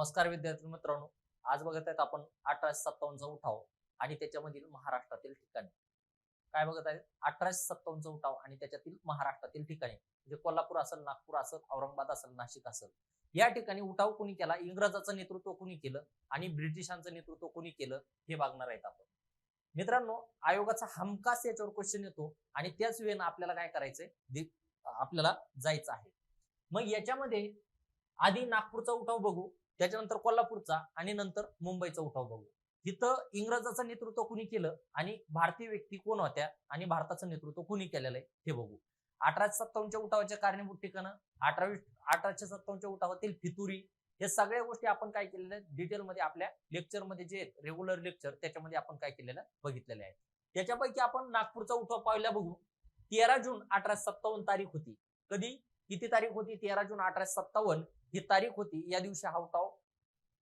नमस्कार विद्यार्थी मित्रांनो. आज बघत आहेत आपण अठराशे सत्तावन्नचा उठाव आणि त्याच्यामधील महाराष्ट्रातील ठिकाणे. काय बघत आहेत? अठराशे सत्तावन्नचा उठाव आणि त्याच्यातील महाराष्ट्रातील ठिकाणे. म्हणजे कोल्हापूर असेल नागपूर असेल औरंगाबाद असेल नाशिक असेल. या ठिकाणी उठाव कोणी केला? इंग्रजाचं नेतृत्व कोणी केलं? आणि ब्रिटिशांचं नेतृत्व कोणी केलं? हे बघणार आहेत आपण. मित्रांनो आयोगाचा हमखास याच्यावर क्वेश्चन येतो आणि त्याच वेळेनं आपल्याला काय करायचंय? आपल्याला जायचं आहे. मग याच्यामध्ये आधी नागपूरचा उठाव बघू. त्याच्यानंतर कोल्हापूरचा आणि नंतर मुंबईचा उठाव बघू. तिथं इंग्रजाचं नेतृत्व कुणी केलं आणि भारतीय व्यक्ती कोण होत्या आणि भारताचं नेतृत्व कुणी केलेलं आहे हे बघू. अठराशे सत्तावन्नच्या उठावाच्या कारणीभूत ठिकाणं अठरावी अठराशे सत्तावन्नच्या उठावातील फितुरी हे सगळ्या गोष्टी आपण काय केलेल्या आहेत? डिटेलमध्ये आपल्या लेक्चरमध्ये जे रेग्युलर लेक्चर त्याच्यामध्ये आपण काय केलेलं बघितलेलं आहे. त्याच्यापैकी आपण नागपूरचा उठाव पाहिला बघू. तेरा जून अठराशे सत्तावन्न तारीख होती. कधी? किती तारीख होती? तेरा जून अठराशे सत्तावन्न. ही तारीख होती. या दिवशी हा उठाव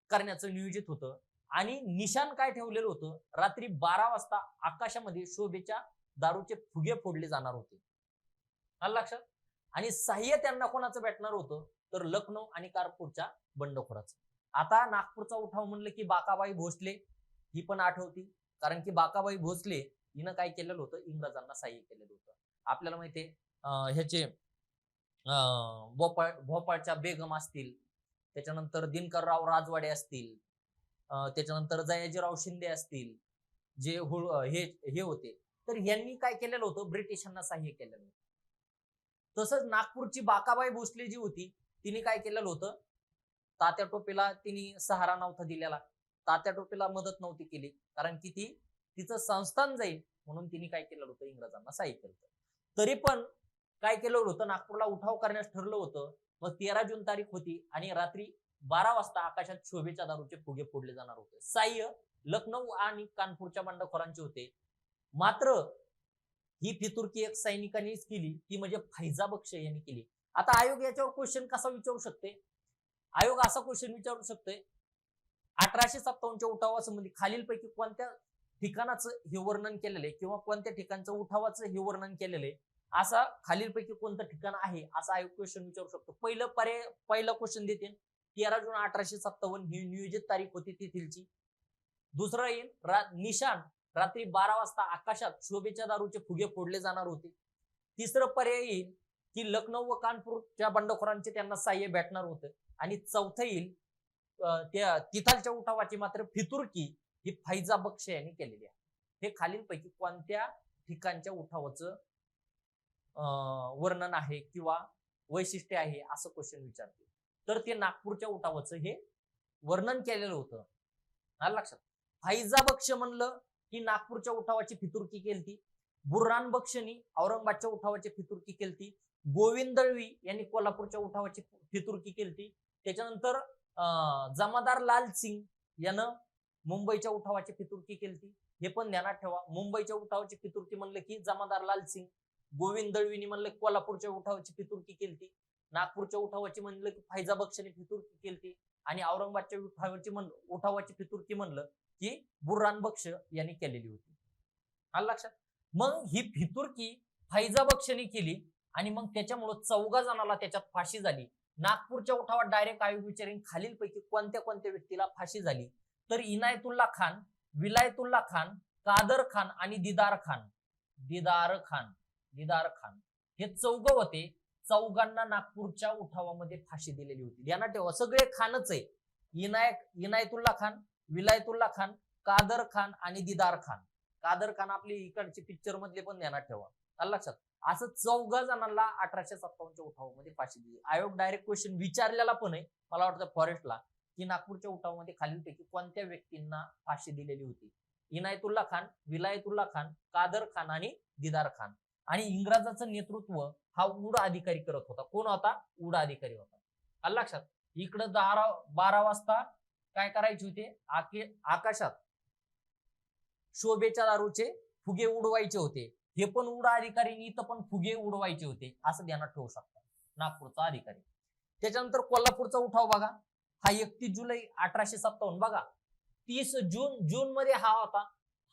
करण्याचं नियोजित होतं. आणि निशाण काय ठेवलेलं होतं? रात्री बारा वाजता आकाशामध्ये शोभेच्या दारूचे फुगे फोडले जाणार होते. लक्षात? आणि सहाय्य त्यांना कोणाचं भेटणार होतं? तर लखनौ आणि कारपूरच्या बंडखोराचं. आता नागपूरचा उठाव म्हणलं की बाकाबाई भोसले ही पण आठवती. कारण की बाकाबाई भोसले हिनं काय केलेलं होतं? इंग्रजांना सहाय्य केलेलं होतं. आपल्याला माहितीये अं, ह्याचे अं, भोपाळ भोपाळच्या बेगम असतील त्याच्यानंतर दिनकरराव राजवाडे असतील त्याच्यानंतर जयाजीराव शिंदे असतील जे हुळ हे हे होते. तर यांनी काय केलेलं होतं? ब्रिटिशांना सहाय्य केलेलं होतं. तसंच नागपूरची बाकाबाई भोसले जी होती तिने काय केलेलं होतं? तात्या टोपेला तिने सहारा नव्हता दिलेला. तात्या टोपेला मदत नव्हती केली. कारण की ती तिचं संस्थान जाईल म्हणून तिने काय केलेलं होतं? इंग्रजांना सहाय्य केलं तरी पण काय केलं होतं? नागपूरला उठाव करण्यास ठरलं होतं. मग तेरा जून तारीख होती आणि रात्री बारा वाजता आकाशात शोभेच्या दारूचे फुगे फोडले जाणार होते. साह्य लखनौ आणि कानपूरच्या बंडखोरांचे होते. मात्र ही फितुरकी एक सैनिकांनीच केली ती म्हणजे फैजा बक्ष यांनी केली. आता आयोग याच्यावर क्वेश्चन कसा विचारू शकते? आयोग असा क्वेश्चन विचारू शकते अठराशे सत्तावन्नच्या उठावासंबंधी खालीलपैकी कोणत्या ठिकाणाचं हे वर्णन केलेलं आहे किंवा कोणत्या ठिकाणचं उठावाचं हे वर्णन केलेलं आहे? असा खालीलपैकी कोणतं ठिकाण आहे असा आयोग क्वेश्चन विचारू शकतो. पहिलं पर्याय पहिलं क्वेश्चन देते. तेरा जून अठराशे सत्तावन्न ही नियोजित तारीख होती तेथीलची. दुसरं येईल रा- निशाण रात्री बारा वाजता आकाशात शोभेच्या दारूचे फुगे फोडले जाणार होते. तिसरं पर्याय येईल की लखनौ व कानपूरच्या बंडखोरांचे त्यांना साह्य भेटणार होतं. आणि चौथं येईल त्या तिथालच्या उठावाची मात्र फितुरकी ही फैजा बक्ष यांनी केलेली आहे. हे खालीलपैकी कोणत्या ठिकाणच्या उठावाचं वर्णन आहे किंवा वैशिष्ट्य आहे असं क्वेश्चन विचारते. तर ते नागपूरच्या उठावाचं हे वर्णन केलेलं होतं. आलं लक्षात. फायजा बक्ष म्हणलं की नागपूरच्या उठावाची फितुरकी केलती. बुर्रान बक्षनी औरंगाबादच्या उठावाची फितुरकी केलती. गोविंद दळवी यांनी कोल्हापूरच्या उठावाची फितुरकी केलती. त्याच्यानंतर अं, जमादार लाल सिंग यानं मुंबईच्या उठावाची फितुरकी केलती. हे पण ध्यानात ठेवा. मुंबईच्या उठावाची फितुरकी म्हणलं की जमादार लाल सिंग गोविंद दळवीने म्हणलं कोल्हापूरच्या उठावाची फितुरकी केली नागपूरच्या उठावाची म्हणलं की फैजा बक्षनी फितुरकी केली आणि औरंगाबादच्या उठावाची म्हण उठावाची फितुरकी म्हणलं की बुर्रान बक्ष यांनी केलेली होती. आलं लक्षात? मग ही फितुरकी फैजा बक्षनी केली आणि मग त्याच्यामुळं चौघा जणाला त्याच्यात फाशी झाली. नागपूरच्या उठावात डायरेक्ट आयोग विचारेन खालीलपैकी कोणत्या कोणत्या व्यक्तीला फाशी झाली? तर इनायतुल्ला खान विलायतुल्ला खान कादर खान आणि दिदार खान. दिदार खान. दिदार खान. हे चौघ होते. चौघांना नागपूरच्या उठावामध्ये फाशी दिलेली होती. यांना ठेवा सगळे खानच आहे. इनायक इनायतुल्ला खान विलायतुल्ला खान कादर खान आणि दिदार खान. कादर खान आपले इकडचे पिक्चर मधले पण ध्यानात ठेवा. लक्षात? असं चौघा जणांना अठराशे सत्तावन्नच्या उठावामध्ये फाशी दिली. आयोग डायरेक्ट क्वेश्चन विचारलेला पण आहे. मला वाटतं फॉरेस्टला की नागपूरच्या उठावामध्ये खालीलपैकी कोणत्या व्यक्तींना फाशी दिलेली होती? इनायतुल्ला खान विलायतुल्ला खान कादर खान आणि दिदार खान. आणि इंग्रजाचं नेतृत्व हा उड अधिकारी करत होता. कोण होता? उड अधिकारी होता. आलं लक्षात? इकडं दहा बारा वाजता काय करायचे होते? आके आकाशात शोभेच्या दारूचे फुगे उडवायचे होते. हे पण उड अधिकारी इथं पण फुगे उडवायचे होते. असं ध्यानात ठेवू शकता. नागपूरचा अधिकारी. त्याच्यानंतर कोल्हापूरचा उठाव बघा. हा एकतीस जुलै अठराशे सत्तावन्न. बघा. तीस जून जून मध्ये हा होता.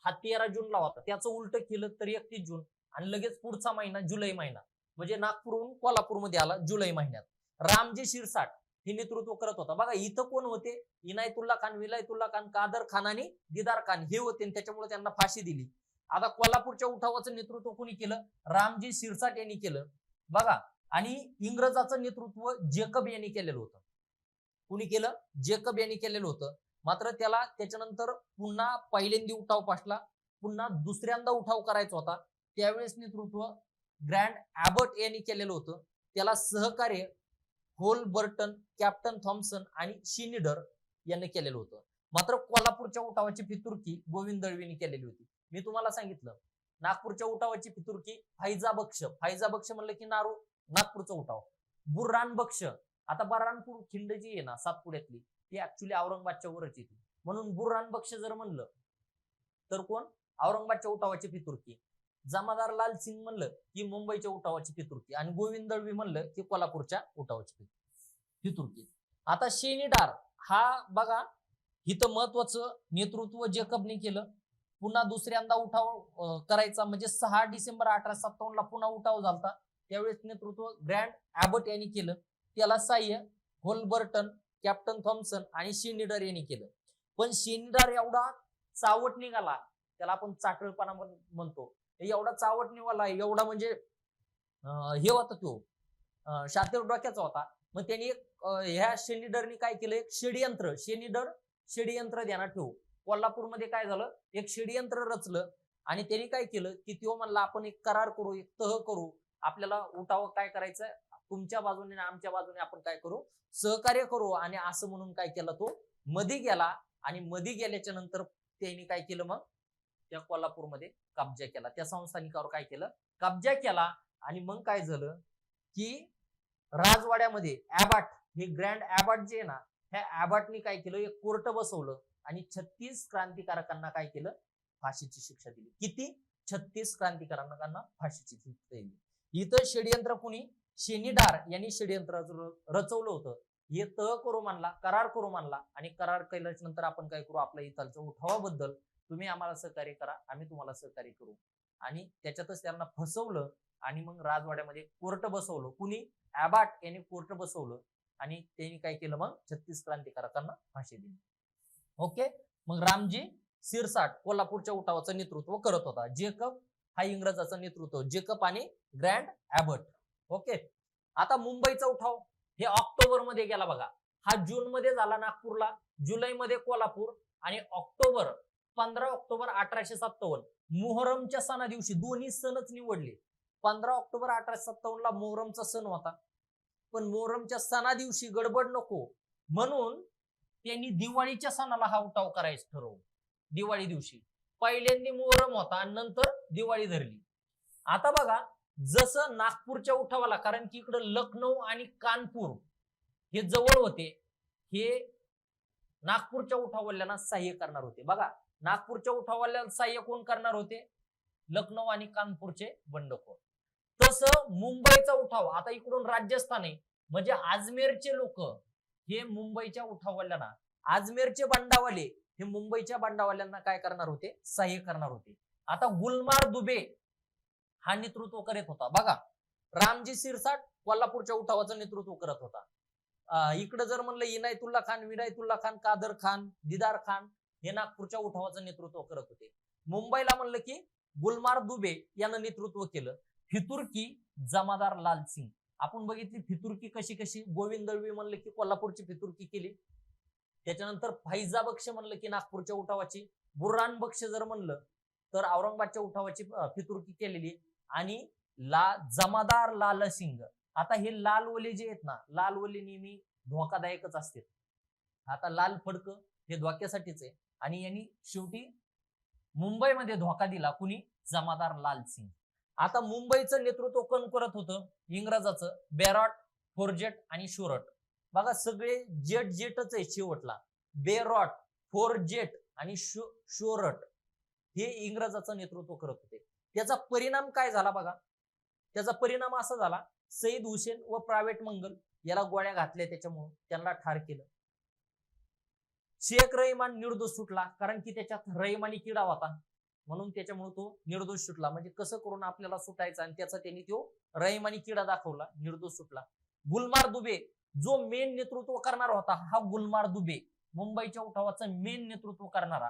हा तेरा जूनला होता. त्याचं उलट केलं तर एकतीस जून. आणि लगेच पुढचा महिना जुलै महिना. म्हणजे नागपूरहून कोल्हापूरमध्ये आला जुलै महिन्यात. रामजी शिरसाट हे नेतृत्व करत होता. बघा इथं कोण होते? इनायतुल्ला खान विलायतुल्ला खान कादर खान आणि दिदार खान हे होते आणि त्याच्यामुळे त्यांना फाशी दिली. आता कोल्हापूरच्या उठावाचं नेतृत्व कोणी केलं? रामजी शिरसाट यांनी केलं. बघा आणि इंग्रजाचं नेतृत्व जेकब यांनी केलेलं होतं. कुणी केलं? जेकब यांनी केलेलं होतं. मात्र त्याला त्याच्यानंतर पुन्हा पहिल्यांदा उठाव पासला पुन्हा दुसऱ्यांदा उठाव करायचा होता. त्यावेळेस नेतृत्व ग्रँड ॲबर्ट यांनी केलेलं होतं. त्याला सहकार्य होल बर्टन कॅप्टन थॉम्सन आणि शिनिडर यांनी केलेलं होतं. मात्र कोल्हापूरच्या उठावाची फितुर्की गोविंद दळवीने केलेली होती. मी तुम्हाला सांगितलं नागपूरच्या उठावाची फितुर्की फायजा बक्ष फायजा बक्ष म्हणलं की नारू नागपूरचा उठाव. बुर्रान बक्ष आता बऱ्हाणपूर खिंड जी आहे ना सातपुड्यातली. ती ऍक्च्युली औरंगाबादच्या वरच येते म्हणून बुर्रान बक्ष जर म्हणलं तर कोण? औरंगाबादच्या उठावाची फितुर्की. जमादार लाल सिंग म्हणलं की मुंबईच्या उठावाची पितृती आणि गोविंद दळवी म्हणलं की कोल्हापूरच्या उठावाची पितृती आता शेनीडार हा बघा इथं महत्वाचं नेतृत्व जेकबने केलं. पुन्हा दुसऱ्यांदा उठाव करायचा म्हणजे सहा डिसेंबर अठराशे सत्तावन्न ला पुन्हा उठाव झाला त्यावेळेस नेतृत्व ग्रँड ॲबर्ट यांनी केलं. त्याला साह्य होलबर्टन कॅप्टन थॉम्सन आणि शेनिडर यांनी केलं. पण शेनिडर एवढा चावट निघाला त्याला आपण चाटळपणा म्हणतो. एवढा चावट निवाला एवढा म्हणजे हे होता तो. शातेर शातीर डोक्याचा होता. मग त्यांनी एक ह्या शेनिडरनी काय केलं? एक षडयंत्र शेनिडर षडयंत्र ध्यानात ठेवू. कोल्हापूरमध्ये काय झालं? एक षडयंत्र रचलं आणि त्यांनी काय केलं? की तो म्हणला आपण एक करार करू एक तह करू. आपल्याला उठाव काय करायचं तुमच्या बाजूने आणि आमच्या बाजूने आपण काय करू? सहकार्य करू. आणि असं म्हणून काय केलं तो? मधी गेला आणि मधी गेल्याच्यानंतर त्यांनी काय केलं मग? त्या कोल्हापूरमध्ये कब्जा केला. त्या संस्थानिकावर काय केलं? कब्जा केला आणि मग काय झालं की राजवाड्यामध्ये ॲबाट हे ग्रँड ॲबाट जे आहे ना ह्या ॲबाटनी काय केलं? एक कोर्ट बसवलं आणि छत्तीस क्रांतिकारकांना काय केलं? फाशीची शिक्षा दिली. किती? छत्तीस क्रांतिकारकांना फाशीची शिक्षा दिली. इथं षडयंत्र कुणी? शेनीडार यांनी षडयंत्र रचवलं होतं. हे तह करू मानला करार करू मानला आणि करार केल्याच्यानंतर आपण काय करू? आपल्या इथलच्या उठावाबद्दल तुम्ही आम्हाला सहकार्य करा आम्ही तुम्हाला सहकार्य करू. आणि त्याच्यातच त्यांना फसवलं आणि मग राजवाड्यामध्ये कोर्ट बसवलं. कुणी? ॲबाट यांनी कोर्ट बसवलं आणि त्यांनी काय केलं मग? छत्तीस क्रांतिकारकांना फाशी दिली. ओके? मग रामजी सिरसाट कोल्हापूरच्या उठावाचं नेतृत्व करत होता. जेकब हा इंग्रजाचं नेतृत्व जेकब आणि ग्रँड ॲबर्ट ओके? आता मुंबईचा उठाव. हे ऑक्टोबरमध्ये गेला बघा. हा जून मध्ये झाला नागपूरला जुलैमध्ये कोल्हापूर आणि ऑक्टोबर पंधरा ऑक्टोबर अठराशे सत्तावन्न. मोहरमच्या सणा दिवशी दोन्ही सणच निवडले. पंधरा ऑक्टोबर अठराशे सत्तावन्न ला मोहरमचा सण होता. पण मोहरमच्या सणा दिवशी गडबड नको. म्हणून त्यांनी दिवाळीच्या सणाला हा उठाव करायचं ठरवलं. दिवाळी दिवशी. पहिल्यांदा मोहरम होता आणि नंतर दिवाळी धरली. आता बघा जसं नागपूरच्या उठावाला कारण की इकडं लखनौ आणि कानपूर हे जवळ होते हे नागपूरच्या उठावाल्यांना सहाय्य करणार होते. बघा नागपूरच्या उठावाला सहाय्य कोण करणार होते लखनौ आणि कानपूरचे बंडखोर. तसं मुंबईचा उठाव आता इकडून राजस्थान आहे म्हणजे अजमेरचे लोक हे मुंबईच्या उठावाल्यांना आजमेरचे बंडावाले हे मुंबईच्या बंडावाल्यांना काय करणार होते? सहाय्य करणार होते. आता गुलमार दुबे हा नेतृत्व करत होता. बघा रामजी सिरसाट कोल्हापूरच्या उठावाचं नेतृत्व करत होता. इकडं जर म्हणलं इनायतुल्ला खान विनायतुल्ला खान कादर खान दिदार खान हे नागपूरच्या उठावाचं नेतृत्व करत होते. मुंबईला म्हणलं की गुलमार दुबे यानं नेतृत्व केलं. फितुर्की जमादार लाल सिंग आपण बघितली फितुर्की कशी कशी? गोविंद दळवी म्हणलं की कोल्हापूरची फितुर्की केली. त्याच्यानंतर फैजा बक्ष म्हणलं की नागपूरच्या उठावाची. बुर्रान बक्ष जर म्हणलं तर औरंगाबादच्या उठावाची फितुर्की केलेली. आणि ला जमादार लाल सिंग आता हे लालवले जे आहेत ना लालवले नेहमी धोकादायकच असते आता लाल फडक हे धोक्यासाठीच आहे. आणि यांनी शेवटी मुंबईमध्ये धोका दिला. कुणी? जमादार लाल सिंग आता मुंबईचं नेतृत्व कोण करत होतं? इंग्रजाचं बेरॉट फोरजेट आणि शोरट. बघा सगळे जेट जेटच आहे शेवटला. बेरॉट फोरजेट आणि शो शोरट हे इंग्रजाचं नेतृत्व करत होते. त्याचा परिणाम काय झाला बघा? त्याचा परिणाम असा झाला सईद हुसेन व प्रायव्हेट मंगल याला गोळ्या घातल्या त्याच्यामुळं. त्यांना ठार केलं. शेख रहिमान निर्दोष सुटला कारण की त्याच्यात रहिमानी किडा होता. म्हणून त्याच्यामुळे तो निर्दोष सुटला. म्हणजे कसं करून आपल्याला सुटायचा? आणि त्याचा त्यांनी तो रहिमानी किडा दाखवला निर्दोष सुटला. गुलमार दुबे जो मेन नेतृत्व करणार होता हा गुलमार दुबे मुंबईच्या उठावाचं मेन नेतृत्व करणारा.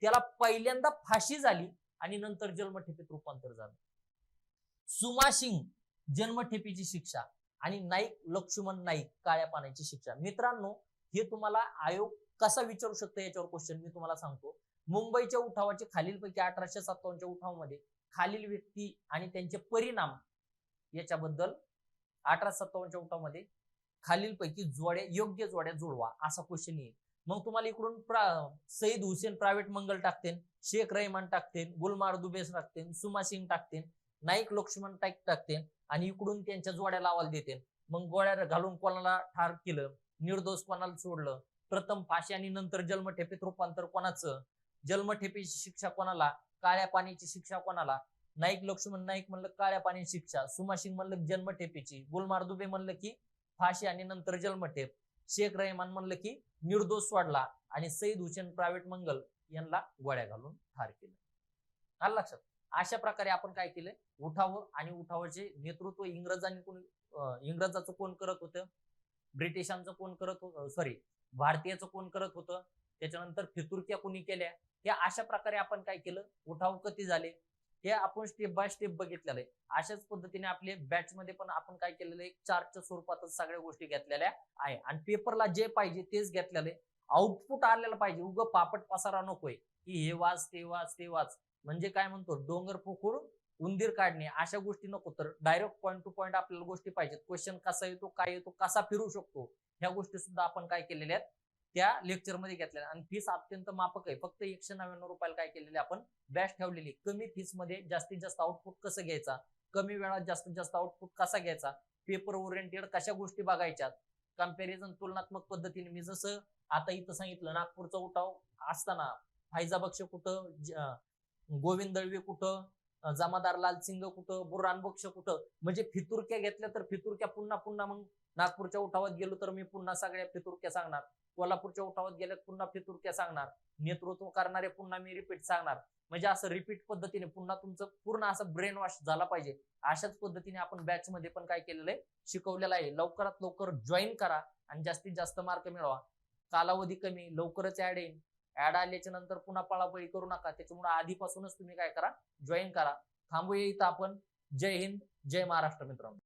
त्याला पहिल्यांदा फाशी झाली आणि नंतर जन्मठेपीत रूपांतर झालं. सुमा सिंग जन्मठेपीची शिक्षा आणि नाईक लक्ष्मण नाईक काळ्या पाण्याची शिक्षा. मित्रांनो हे तुम्हाला आयोग कसा विचारू शकतो याच्यावर क्वेश्चन मी तुम्हाला सांगतो. मुंबईच्या उठावाचे खालीलपैकी अठराशे सत्तावन्नच्या उठावामध्ये खालील व्यक्ती आणि त्यांचे परिणाम याच्याबद्दल अठराशे सत्तावन्नच्या उठावामध्ये खालीलपैकी जोड्या योग्य जोड्या जुळवा असा क्वेश्चन येईल. मग तुम्हाला इकडून सईद हुसेन प्रायव्हेट मंगल टाकतेन शेख रहमान टाकतेन गुलमार दुबेस टाकतेन सुमा सिंग टाकतेन नाईक लक्ष्मण टाईक टाकतेन आणि इकडून त्यांच्या जोड्या लावायला देते मग गोळ्या घालून कोणाला ठार केलं निर्दोष कोणाला सोडलं प्रथम फाशी आणि नंतर जन्मठेपीत रूपांतर कोणाचं? जन्मठेपीची शिक्षा कोणाला? काळ्या पाण्याची शिक्षा कोणाला? नाईक लक्ष्मण नाईक म्हणलं काळ्या पाण्याची शिक्षा. सुमाशिंग म्हणलं जन्मठेपीची. गुलमार दुबे म्हणलं की फाशी आणि नंतर जन्मठेप. शेख रहमान म्हणलं की निर्दोष सोडला आणि सईद हुसेन प्रायव्हेट मंगल यांना गोळ्या घालून ठार केलं. आलं लक्षात? अशा प्रकारे आपण काय केलं? उठाव आणि उठावाचे नेतृत्व इंग्रजांनी कोण इंग्रजाचं कोण करत होतं? ब्रिटिशांचं कोण करत होतं? सॉरी भारतीयाचं कोण करत होतं? त्याच्यानंतर फितुरक्या कोणी केल्या? हे अशा प्रकारे आपण काय केलं? उठाव कधी झाले. हे आपण स्टेप बाय स्टेप बघितलेलं आहे. अशाच पद्धतीने आपले बॅचमध्ये पण आपण काय केलेलं आहे? चार्टच्या स्वरूपातच सगळ्या गोष्टी घेतलेल्या आहे. आणि पेपरला जे पाहिजे तेच घेतलेले आउटपुट आलेलं पाहिजे. उग पापट पसारा नकोय. की हे वाच ते वाच ते वाच. म्हणजे काय म्हणतो? डोंगर पोखरून उंदीर काढणे. अशा गोष्टी नको. तर डायरेक्ट पॉईंट टू पॉईंट आपल्याला गोष्टी पाहिजेत. क्वेश्चन कसा येतो काय येतो कसा फिरू शकतो? ह्या गोष्टी सुद्धा आपण काय केलेल्या आहेत? त्या लेक्चरमध्ये घेतलेल्या आणि फीस अत्यंत माफक आहे. फक्त एकशे नव्याण्णव रुपयाला काय केलेले आपण? बॅच ठेवलेली. कमी फीसमध्ये जास्तीत जास्त आउटपुट कसं घ्यायचा? कमी वेळात जास्तीत जास्त आउटपुट कसा घ्यायचा? पेपर ओरिएंटेड कशा गोष्टी बघायच्यात? कंपॅरिझन तुलनात्मक पद्धतीने मी जसं आता इथं सांगितलं नागपूरचा उठाव असताना फायजा बक्ष कुठं गोविंद दळवे कुठं? जमादार लाल सिंग कुठं? बुरान बक्ष कुठं? म्हणजे फितुरक्या घेतल्या तर फितुरक्या पुन्हा पुन्हा मग नागपूरच्या उठावात गेलो तर मी पुन्हा सगळ्या फितुरक्या सांगणार. कोल्हापूरच्या उठावात गेल्यात पुन्हा फितुरक्या सांगणार. नेतृत्व करणारे पुन्हा मी रिपीट सांगणार. म्हणजे असं रिपीट पद्धतीने पुन्हा तुमचं पूर्ण असं ब्रेन वॉश झाला पाहिजे. अशाच पद्धतीने आपण बॅच मध्ये पण काय केलेलं आहे? शिकवलेलं आहे. लवकरात लवकर जॉईन करा आणि जास्तीत जास्त मार्क मिळवा. कालावधी कमी लवकरच ऍड येईल ऍड आल्याच्यानंतर पुन्हा पळापळी करू नका. त्याच्यामुळे आधीपासूनच तुम्ही काय करा? जॉईन करा. थांबूया इथं आपण. जय हिंद जय महाराष्ट्र मित्रांनो.